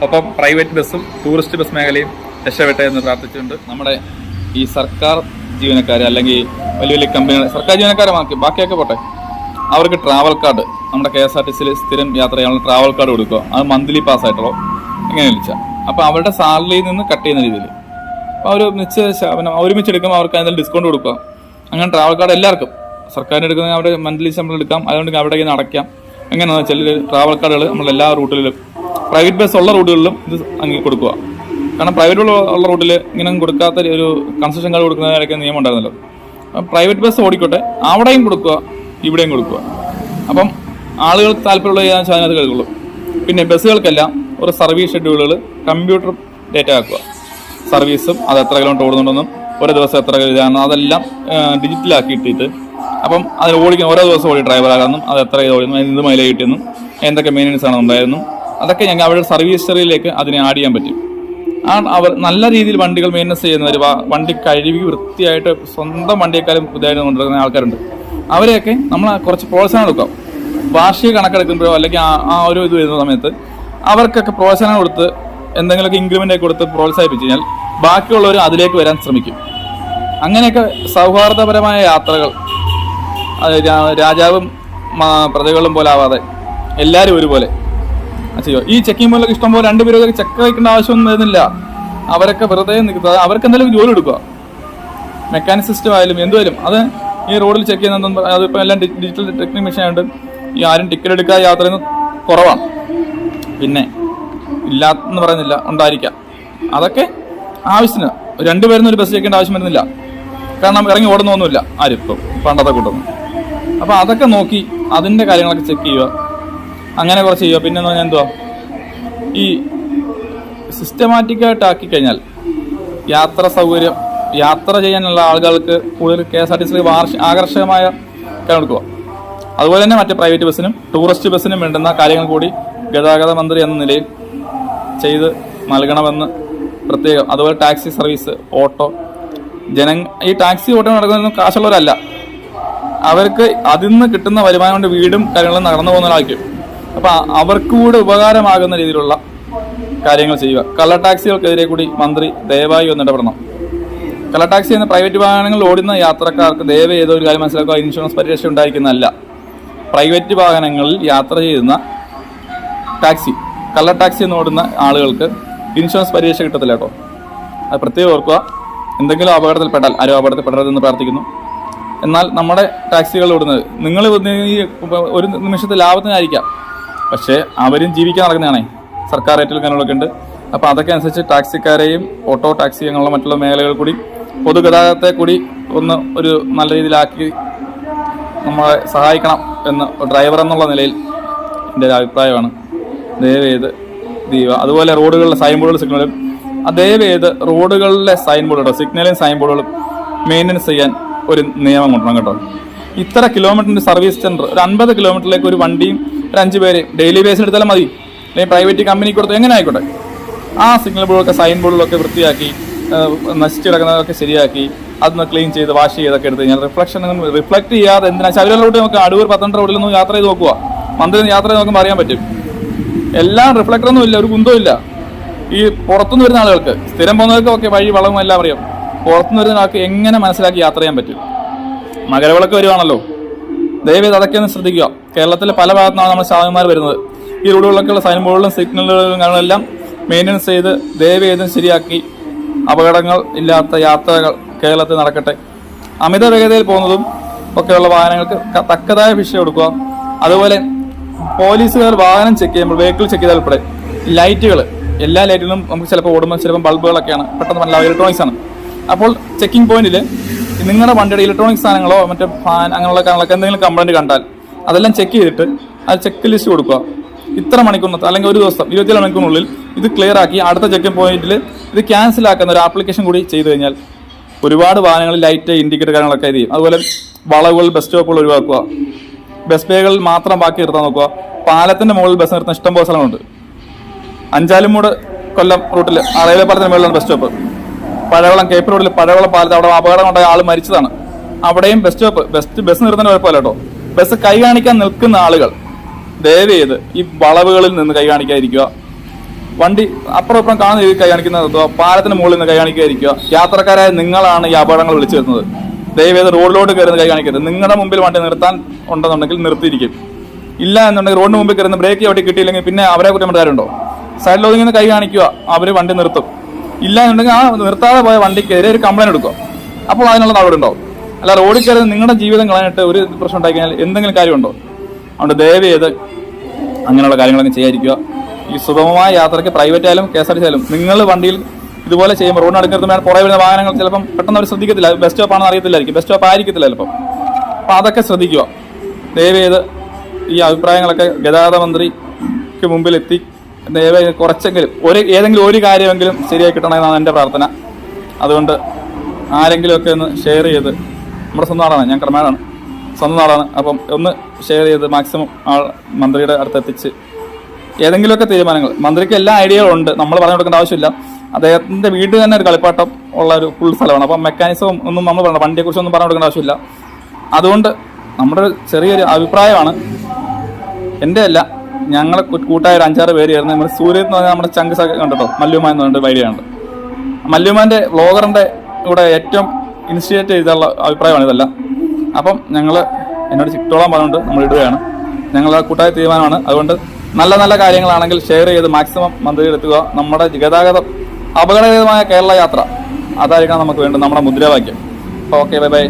ഒപ്പം പ്രൈവറ്റ് ബസ്സും ടൂറിസ്റ്റ് ബസ് മേഖലയും രക്ഷപ്പെട്ടെ എന്ന് പ്രാർത്ഥിച്ചുകൊണ്ട് നമ്മുടെ ഈ സർക്കാർ ജീവനക്കാർ അല്ലെങ്കിൽ വലിയ വലിയ കമ്പനികൾ സർക്കാർ ജീവനക്കാരെ ബാക്കി ബാക്കിയൊക്കെ പോട്ടെ. അവർക്ക് ട്രാവൽ കാർഡ് നമ്മുടെ കെ എസ് ആർ ടി സിയിൽ സ്ഥിരം യാത്ര ചെയ്യാനുള്ള ട്രാവൽ കാർഡ് കൊടുക്കുക. അത് മന്ത്ലി പാസ് ആയിട്ടുള്ളൂ. ഇങ്ങനെ വിളിച്ചാൽ അപ്പോൾ അവരുടെ സാലറിയിൽ നിന്ന് കട്ട് ചെയ്യുന്ന രീതിയിൽ. അപ്പോൾ അവർ നിശ്ചിത ശാപനം ഒരുമിച്ച് എടുക്കുമ്പോൾ അവർക്ക് അതിൽ ഡിസ്കൗണ്ട് കൊടുക്കുക. അങ്ങനെ ട്രാവൽ കാർഡ് എല്ലാവർക്കും. സർക്കാരിന് എടുക്കുന്ന അവരുടെ മന്ത്ലി ശമ്പളം എടുക്കാം. അതുകൊണ്ട് അവിടെ നിന്ന് അടയ്ക്കാം. എങ്ങനെയാണെന്ന് വെച്ചാൽ ട്രാവൽ കാർഡുകൾ നമ്മൾ എല്ലാ റൂട്ടിലും പ്രൈവറ്റ് ബസ് ഉള്ള റൂട്ടുകളിലും ഇത് അങ്ങ് കൊടുക്കുക. കാരണം പ്രൈവറ്റ് ഉള്ള റൂട്ടിൽ ഇങ്ങനെ കൊടുക്കാത്ത ഒരു കൺസെഷൻ കാർഡ് കൊടുക്കുന്നതിനൊക്കെ നിയമം ഉണ്ടായിരുന്നല്ലോ. പ്രൈവറ്റ് ബസ് ഓടിക്കോട്ടെ. അവിടെയും കൊടുക്കുക ഇവിടെയും കൊടുക്കുക. അപ്പം ആളുകൾ താല്പര്യമുള്ള ഏതാ അതിനകത്ത് കേൾക്കുള്ളൂ. പിന്നെ ബസ്സുകൾക്കെല്ലാം ഒരു സർവീസ് ഷെഡ്യൂളുകൾ കമ്പ്യൂട്ടർ ഡേറ്റ ആക്കുക. സർവീസും അത് എത്ര കിലോമീറ്റർ ഓടുന്നുണ്ടെന്നും ഒരു ദിവസം എത്ര ഇതാണ് അതെല്ലാം ഡിജിറ്റലാക്കി ഇട്ടിട്ട് അപ്പം അതിൽ ഓടിക്കുന്ന ഓരോ ദിവസം ഓടി ഡ്രൈവറാകുന്നു അത് എത്ര ഇത് ഓടുന്നു എന്ത് മൈലേജ് കിട്ടിയെന്നും എന്തൊക്കെ മെയിന്റനൻസ് ആണ് ഉണ്ടായിരുന്നു അതൊക്കെ ഞങ്ങൾ അവരുടെ സർവീസ് ചെറിയിലേക്ക് അതിനെ ആഡ് ചെയ്യാൻ പറ്റും. ആ അവർ നല്ല രീതിയിൽ വണ്ടികൾ മെയിന്റനൻസ് ചെയ്യുന്നവർ വണ്ടി കഴുകി വൃത്തിയായിട്ട് സ്വന്തം വണ്ടിയേക്കാളും പുതിയതായിട്ട് കൊണ്ടുവരുന്ന ആൾക്കാരുണ്ട്. അവരെയൊക്കെ നമ്മൾ കുറച്ച് പ്രോത്സാഹനം കൊടുക്കാം. വാർഷിക കണക്കെടുക്കുമ്പോഴോ അല്ലെങ്കിൽ ആ ഒരു ഇത് വരുന്ന സമയത്ത് അവർക്കൊക്കെ പ്രോത്സാഹനം കൊടുത്ത് എന്തെങ്കിലുമൊക്കെ ഇൻക്രിമെന്റ് കൊടുത്ത് പ്രോത്സാഹിപ്പിച്ചു കഴിഞ്ഞാൽ ബാക്കിയുള്ളവർ അതിലേക്ക് വരാൻ ശ്രമിക്കും. അങ്ങനെയൊക്കെ സൗഹാർദ്ദപരമായ യാത്രകൾ രാജാവും പ്രജകളും പോലെ ആവാതെ. എല്ലാവരും ഒരുപോലെ. അച്ഛയോ ഈ ചെക്കിംഗ് പോലൊക്കെ ഇഷ്ടംപോലെ രണ്ടുപേരും ചെക്ക് വയ്ക്കേണ്ട ആവശ്യമൊന്നും വരുന്നില്ല. അവരൊക്കെ വെറുതെ നിൽക്കുന്നത് അവർക്ക് എന്തെങ്കിലും ജോലി എടുക്കുക മെക്കാനിക് സിസ്റ്റം ആയാലും. എന്തുവായാലും അത് ഈ റോഡിൽ ചെക്ക് ചെയ്യുന്ന അതിപ്പോൾ എല്ലാം ഡിജിറ്റൽ ടെക്നിക് മെഷീൻ ആയതുകൊണ്ട് ഈ ആരും ടിക്കറ്റ് എടുക്കാതെ യാത്ര കുറവാണ് പിന്നെ ഇല്ലാന്ന് പറയുന്നില്ല. ഉണ്ടായിരിക്കാം. അതൊക്കെ ആവശ്യത്തിന്. രണ്ടുപേരും ഒരു ബസ് ചെക്കേണ്ട ആവശ്യം വരുന്നില്ല. കാരണം ഇറങ്ങി ഓടുന്നൊന്നുമില്ല ആരും ഇപ്പം പണ്ടത്തെ കൂട്ടൊന്നും. അപ്പോൾ അതൊക്കെ നോക്കി അതിന്റെ കാര്യങ്ങളൊക്കെ ചെക്ക് ചെയ്യുക. അങ്ങനെ കുറച്ച് ചെയ്യുക. പിന്നെ പറഞ്ഞാൽ എന്തുവാ? ഈ സിസ്റ്റമാറ്റിക്കായിട്ട് ആക്കി കഴിഞ്ഞാൽ യാത്ര സൗകര്യം യാത്ര ചെയ്യാനുള്ള ആളുകൾക്ക് കൂടുതൽ K S R T C ആകർഷകമായ കൊടുക്കുക അതുപോലെ തന്നെ മറ്റ് പ്രൈവറ്റ് ബസ്സിനും ടൂറിസ്റ്റ് ബസ്സിനും വേണ്ടുന്ന കാര്യങ്ങൾ കൂടി ഗതാഗത മന്ത്രി എന്ന നിലയിൽ ചെയ്ത് നൽകണമെന്ന് പ്രത്യേകം. അതുപോലെ ടാക്സി സർവീസ് ഓട്ടോ ജന ഈ ടാക്സി ഓട്ടോ നടക്കുന്നതൊന്നും കാശുള്ളവരല്ല. അവർക്ക് അതിൽ നിന്ന് കിട്ടുന്ന വരുമാനം കൊണ്ട് വീടും കാര്യങ്ങളും നടന്നു പോകുന്നവരായിരിക്കും. അപ്പൊ അവർക്ക് കൂടെ ഉപകാരമാകുന്ന രീതിയിലുള്ള കാര്യങ്ങൾ ചെയ്യുക. കള്ള ടാക്സികൾക്കെതിരെ കൂടി മന്ത്രി ദയവായി ഒന്ന് ഇടപെടണം. കള്ള ടാക്സി എന്ന പ്രൈവറ്റ് വാഹനങ്ങളിൽ ഓടുന്ന യാത്രക്കാർക്ക് ദയവ് ഏതോ ഒരു കാര്യം മനസ്സിലാക്കുക. ഇൻഷുറൻസ് പരിരക്ഷ ഉണ്ടായിരിക്കുന്നതല്ല. പ്രൈവറ്റ് വാഹനങ്ങളിൽ യാത്ര ചെയ്യുന്ന ടാക്സി കള്ള ടാക്സി എന്ന് ഓടുന്ന ആളുകൾക്ക് ഇൻഷുറൻസ് പരിരക്ഷ കിട്ടത്തില്ല കേട്ടോ. അത് പ്രത്യേകം ഓർക്കുക. എന്തെങ്കിലും അപകടത്തിൽപ്പെട്ടാൽ ആരും അപകടത്തിൽപ്പെടരുതെന്ന് പ്രാർത്ഥിക്കുന്നു. എന്നാൽ നമ്മുടെ ടാക്സികൾ ഓടുന്നത്. നിങ്ങൾ ഒരു നിമിഷത്തെ ലാഭത്തിനായിരിക്കാം. പക്ഷേ അവരും ജീവിക്കാൻ നടക്കുന്നതാണേ. സർക്കാർ ഏറ്റെടുക്കാനുള്ളൊക്കെ ഉണ്ട്. അപ്പോൾ അതൊക്കെ അനുസരിച്ച് ടാക്സിക്കാരെയും ഓട്ടോ ടാക്സി അങ്ങനെയുള്ള മറ്റുള്ള മേഖലകൾ കൂടി പൊതുഗതാഗതത്തെ കൂടി ഒന്ന് ഒരു നല്ല രീതിയിലാക്കി നമ്മളെ സഹായിക്കണം എന്ന് ഡ്രൈവർ എന്നുള്ള നിലയിൽ എന്റെ ഒരു അഭിപ്രായമാണ്. ദയവ് ചെയ്ത് ദീവ. അതുപോലെ റോഡുകളിലെ സൈൻ ബോർഡുകൾ സിഗ്നലും ആ ദയവ് ചെയ്ത് റോഡുകളിലെ സൈൻ ബോർഡുകൾ സിഗ്നലും സൈൻ ബോർഡുകളും മെയിന്റനൻസ് ചെയ്യാൻ ഒരു നിയമം കൊണ്ടുവരണം കേട്ടോ. ഇത്ര കിലോമീറ്ററിന്റെ സർവീസ് സെന്റർ ഒരു അൻപത് കിലോമീറ്ററിലേക്ക് ഒരു വണ്ടിയും ഒരു അഞ്ച് പേര് ഡെയിലി ബേസിൽ എടുത്താലും മതി. അല്ലെങ്കിൽ പ്രൈവറ്റ് കമ്പനിക്ക് കൊടുത്തു എങ്ങനെ ആയിക്കോട്ടെ. ആ സിഗ്നൽ ബോർഡൊക്കെ സൈൻ ബോർഡിലൊക്കെ വൃത്തിയാക്കി നശിച്ച് കിടക്കുന്നതൊക്കെ ശരിയാക്കി അതൊന്ന് ക്ലീൻ ചെയ്ത് വാഷ് ചെയ്തൊക്കെ എടുത്ത് കഴിഞ്ഞാൽ റിഫ്ലക്ഷൻ റിഫ്ലക്ട് ചെയ്യാതെ എന്തിനാ? ശബരിമല റോഡ് നമുക്ക് അടൂർ പത്തനംതിട്ട റോഡിൽ റോഡിലൊന്നും യാത്ര ചെയ്ത് നോക്കുക മന്ത്രി യാത്ര ചെയ്ത് നോക്കുമ്പോൾ അറിയാൻ പറ്റും. എല്ലാം റിഫ്ലക്ടറൊന്നും ഇല്ല ഒരു കുന്തവും ഇല്ല. ഈ പുറത്തുനിന്ന് വരുന്ന ആളുകൾക്ക് സ്ഥിരം പോകുന്നവർക്ക് ഒക്കെ വഴി വളവും എല്ലാം അറിയാം. പുറത്തുനിന്ന് വരുന്ന ആൾക്ക് എങ്ങനെ മനസ്സിലാക്കി യാത്ര ചെയ്യാൻ പറ്റും? മകരവിളക്ക് വരുവാണല്ലോ. ദയവേത് അതൊക്കെ ഒന്ന് ശ്രദ്ധിക്കുക. കേരളത്തിലെ പല ഭാഗത്തുനിന്നാണ് നമ്മൾ സ്വാമിമാർ വരുന്നത്. ഈ റോഡുകളിലൊക്കെയുള്ള സൈൻ ബോർഡുകളും സിഗ്നലുകളും കാര്യങ്ങളെല്ലാം മെയിന്റനൻസ് ചെയ്ത് ദയവേദം ശരിയാക്കി അപകടങ്ങൾ ഇല്ലാത്ത യാത്രകൾ കേരളത്തിൽ നടക്കട്ടെ. അമിത വേഗതയിൽ പോകുന്നതും ഒക്കെയുള്ള വാഹനങ്ങൾക്ക് തക്കതായ ശിക്ഷ കൊടുക്കുക. അതുപോലെ പോലീസുകാർ വാഹനം ചെക്ക് ചെയ്യുമ്പോൾ വെഹിക്കിൾ ചെക്ക് ചെയ്താൽ ഉൾപ്പെടെ ലൈറ്റുകൾ എല്ലാ ലൈറ്റുകളും നമുക്ക് ചിലപ്പോൾ ഓടുമ്പോൾ ചിലപ്പോൾ ബൾബുകളൊക്കെയാണ് പെട്ടെന്ന് മനസ്സിലാവും ഇലക്ട്രോണിക്സ് ആണ്. അപ്പോൾ ചെക്കിംഗ് പോയിന്റിൽ നിങ്ങളുടെ വണ്ടിയുടെ ഇലക്ട്രോണിക് സാധനങ്ങളോ മറ്റേ ഫാൻ അങ്ങനെയുള്ള കാര്യങ്ങളൊക്കെ എന്തെങ്കിലും കംപ്ലൈന്റ് കണ്ടാൽ അതെല്ലാം ചെക്ക് ചെയ്തിട്ട് ആ ചെക്ക് ലിസ്റ്റ് കൊടുക്കുക. ഇത്ര മണിക്കൂറിനകത്ത് അല്ലെങ്കിൽ ഒരു ദിവസം ഇരുപത്തിയേഴ് മണിക്കൂറിനുള്ളിൽ ഇത് ക്ലിയർ ആക്കി അടുത്ത ചെക്കിംഗ് പോയിന്റിൽ ഇത് ക്യാൻസൽ ആക്കുന്ന ഒരു ആപ്ലിക്കേഷൻ കൂടി ചെയ്തു കഴിഞ്ഞാൽ ഒരുപാട് വാഹനങ്ങളിൽ ലൈറ്റ് ഇൻഡിക്കേറ്റർ കാര്യങ്ങളൊക്കെ ചെയ്യും. അതുപോലെ വളവുകൾ ബസ് സ്റ്റോപ്പുകൾ ഒഴിവാക്കുക. ബസ് പേകൾ മാത്രം ബാക്കി നിർത്താൻ നോക്കുക. പാലത്തിന്റെ മുകളിൽ ബസ് ഇഷ്ടം പോലെ സ്ഥലമുണ്ട്. അഞ്ചാലുമൂട് കൊല്ലം റൂട്ടിൽ അറയിലെ മുകളിലാണ് ബസ് സ്റ്റോപ്പ് പഴവളം കേപ്പ് റോഡിൽ പഴവളം പാലത്ത് അവിടെ അപകടം ഉണ്ടായ ആൾ മരിച്ചതാണ്. അവിടെയും ബസ് സ്റ്റോപ്പ് ബസ് ബസ് നിർത്തുന്ന കുഴപ്പമില്ല കേട്ടോ. ബസ് കൈ കാണിക്കാൻ നിൽക്കുന്ന ആളുകൾ ദയവ് ചെയ്ത് ഈ വളവുകളിൽ നിന്ന് കൈ കാണിക്കാതിരിക്കുക. വണ്ടി അപ്പുറം ഇപ്പുറം കാണുന്ന രീതിയിൽ കൈ കാണിക്കുന്ന. പാലത്തിന് മുകളിൽ നിന്ന് കൈ കാണിക്കാതിരിക്കുക. യാത്രക്കാരായ നിങ്ങളാണ് ഈ അപകടങ്ങൾ വിളിച്ചു വരുന്നത്. ദയവ് ചെയ്ത് റോഡിലോട്ട് കയറുന്ന കൈ കാണിക്കരുത്. നിങ്ങളുടെ മുമ്പിൽ വണ്ടി നിർത്താൻ ഉണ്ടെന്നുണ്ടെങ്കിൽ നിർത്തിയിരിക്കും. ഇല്ല എന്നുണ്ടെങ്കിൽ റോഡിന് മുമ്പിൽ കയറുന്ന ബ്രേക്ക് അവിടെ കിട്ടിയില്ലെങ്കിൽ പിന്നെ അവരെ കുറ്റം കാര്യമുണ്ടോ? സൈഡിൽ നിന്ന് കൈ കാണിക്കുക. അവർ വണ്ടി നിർത്തും. ഇല്ല എന്നുണ്ടെങ്കിൽ ആ നിർത്താതെ പോയ വണ്ടിക്കെതിരെ ഒരു കംപ്ലൈന്റ് എടുക്കുക അപ്പോൾ അതിനുള്ള നടപടി ഉണ്ടാവും. അല്ല റോഡിൽ കയറി നിങ്ങളുടെ ജീവിതം കളഞ്ഞിട്ട് ഒരു പ്രശ്നം ഉണ്ടാക്കി കഴിഞ്ഞാൽ എന്തെങ്കിലും കാര്യമുണ്ടോ? അതുകൊണ്ട് ദയവ് ചെയ്ത് അങ്ങനെയുള്ള കാര്യങ്ങളൊക്കെ ചെയ്യാതിരിക്കുക. ഈ സുഗമമായ യാത്രയ്ക്ക് പ്രൈവറ്റ് ആയാലും കെ എസ് ആർ ടി ആയാലും നിങ്ങൾ വണ്ടിയിൽ ഇതുപോലെ ചെയ്യുമ്പോൾ റോഡിന് അടുക്കരുത്തുമ്പോൾ പുറകെ വരുന്ന വാഹനങ്ങൾ ചിലപ്പം പെട്ടെന്ന് അവർ ശ്രദ്ധിക്കത്തില്ല. ബസ് സ്റ്റോപ്പ് ആണെന്ന് അറിയത്തില്ലായിരിക്കും. ബസ് സ്റ്റോപ്പ് ആയിരിക്കത്തില്ല ചിലപ്പം. അപ്പോൾ അതൊക്കെ ശ്രദ്ധിക്കുക. ദയവ് ചെയ്ത് ഈ അഭിപ്രായങ്ങളൊക്കെ ഗതാഗത മന്ത്രിക്ക് മുമ്പിൽ എത്തി ദയവ് കുറച്ചെങ്കിലും ഒരു ഏതെങ്കിലും ഒരു കാര്യമെങ്കിലും ശരിയായി കിട്ടണമെന്നാണ് എന്റെ പ്രാർത്ഥന. അതുകൊണ്ട് ആരെങ്കിലുമൊക്കെ ഒന്ന് ഷെയർ ചെയ്ത് നമ്മുടെ സ്വന്തം ആളാണ് ഞാൻ കടമാനാണ് സ്വന്തം ആളാണ്. അപ്പം ഒന്ന് ഷെയർ ചെയ്ത് മാക്സിമം ആൾ മന്ത്രിയുടെ അടുത്ത് എത്തിച്ച് ഏതെങ്കിലുമൊക്കെ തീരുമാനങ്ങൾ മന്ത്രിക്ക് എല്ലാ ഐഡിയകളും ഉണ്ട് നമ്മൾ പറഞ്ഞു കൊടുക്കേണ്ട ആവശ്യമില്ല. അദ്ദേഹത്തിന്റെ വീട്ടിൽ തന്നെ ഒരു കളിപ്പാട്ടം ഉള്ള ഒരു ഫുൾ സ്ഥലമാണ്. അപ്പം മെക്കാനിസം ഒന്നും നമ്മൾ പറയണം വണ്ടിയെക്കുറിച്ചൊന്നും പറഞ്ഞു കൊടുക്കേണ്ട ആവശ്യമില്ല. അതുകൊണ്ട് നമ്മുടെ ചെറിയൊരു അഭിപ്രായമാണ്. എന്റെ അല്ല ഞങ്ങൾ കൂട്ടായ ഒരു അഞ്ചാറ് പേര് ചേർന്ന് നമ്മൾ സൂര്യത്ത് എന്ന് പറഞ്ഞാൽ നമ്മുടെ ചങ്ക് സഖ കണ്ടോ മല്ലുമാൻ എന്ന് പറഞ്ഞിട്ട് വൈഡിയുണ്ട് മല്ലുമാന്റെ വ്ളോഗറിന്റെ കൂടെ ഏറ്റവും ഇനിഷ്യേറ്റ് ചെയ്തുള്ള അഭിപ്രായമാണ് ഇതല്ല. അപ്പം ഞങ്ങൾ എന്നോട് ചിട്ടോളം പറഞ്ഞുകൊണ്ട് നമ്മൾ ഇടുകയാണ്. ഞങ്ങൾ കൂട്ടായ തീരുമാനമാണ്. അതുകൊണ്ട് നല്ല നല്ല കാര്യങ്ങളാണെങ്കിൽ ഷെയർ ചെയ്ത് മാക്സിമം മന്ത്രിയിലെത്തുക നമ്മുടെ ഗതാഗതം അപകടകരമായ കേരള യാത്ര. അതായിരിക്കണം നമുക്ക് വേണ്ടത്. നമ്മുടെ മുദ്രാവാക്യം. Okay bye bye